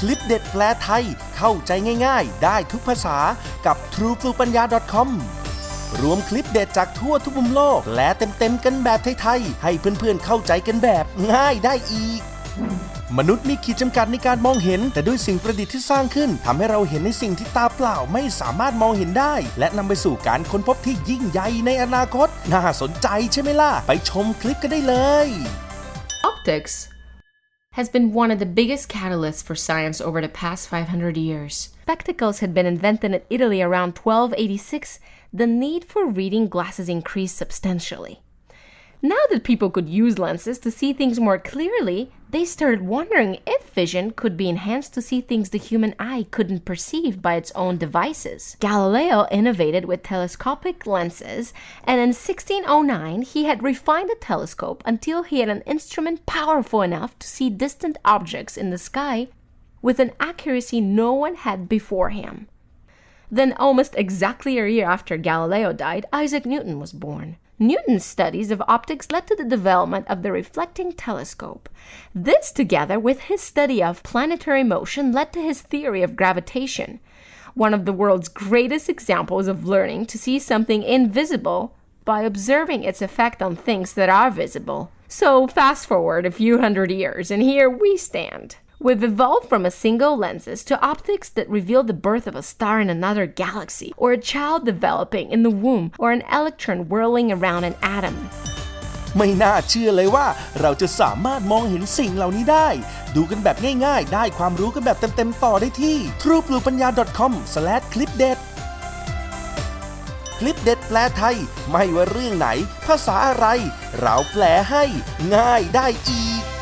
คลิปเด็ดแปลไทยเข้าใจง่ายๆ ได้ทุกภาษากับ trueflu ปัญญา .com รวมคลิปเด็ดจากทั่วทุกมุมโลก และเต็มๆกันแบบไทยๆ ให้เพื่อนๆเข้าใจกันแบบง่ายได้อีก มนุษย์มีขีดจำกัดในการมองเห็น แต่ด้วยสิ่งประดิษฐ์ที่สร้างขึ้นทำให้เราเห็นในสิ่งที่ตาเปล่าไม่สามารถมองเห็นได้ และนำไปสู่การค้นพบที่ยิ่งใหญ่ในอนาคต น่าสนใจใช่ไหมล่ะ ไปชมคลิปกันได้เลย Optics has been one of the biggest catalysts for science over the past 500 years. Spectacles had been invented in Italy around 1286. The need for reading glasses increased substantially. Now that people could use lenses to see things more clearly, they started wondering if vision could be enhanced to see things the human eye couldn't perceive by its own devices. Galileo innovated with telescopic lenses, and in 1609 he had refined the telescope until he had an instrument powerful enough to see distant objects in the sky with an accuracy no one had before him. Then, almost exactly a year after Galileo died, Isaac Newton was born. Newton's studies of optics led to the development of the reflecting telescope. This, together with his study of planetary motion, led to his theory of gravitation, one of the world's greatest examples of learning to see something invisible by observing its effect on things that are visible. So, fast forward a few hundred years, and here we stand. We've evolved from a single lenses to optics that reveal the birth of a star in another galaxy, or a child developing in the womb, or an electron whirling around an atom. ไม่น่าเชื่อเลยว่าเราจะสามารถมองเห็นสิ่งเหล่านี้ได้ ดูกันแบบง่ายๆ ได้ความรู้กันแบบเต็มๆ ต่อได้ที่ trueblue.com คลิปเด็ดคลิปเด็ดแปลไทย ไม่ว่าเรื่องไหน ภาษาอะไร เราแปลให้ ง่ายได้อีก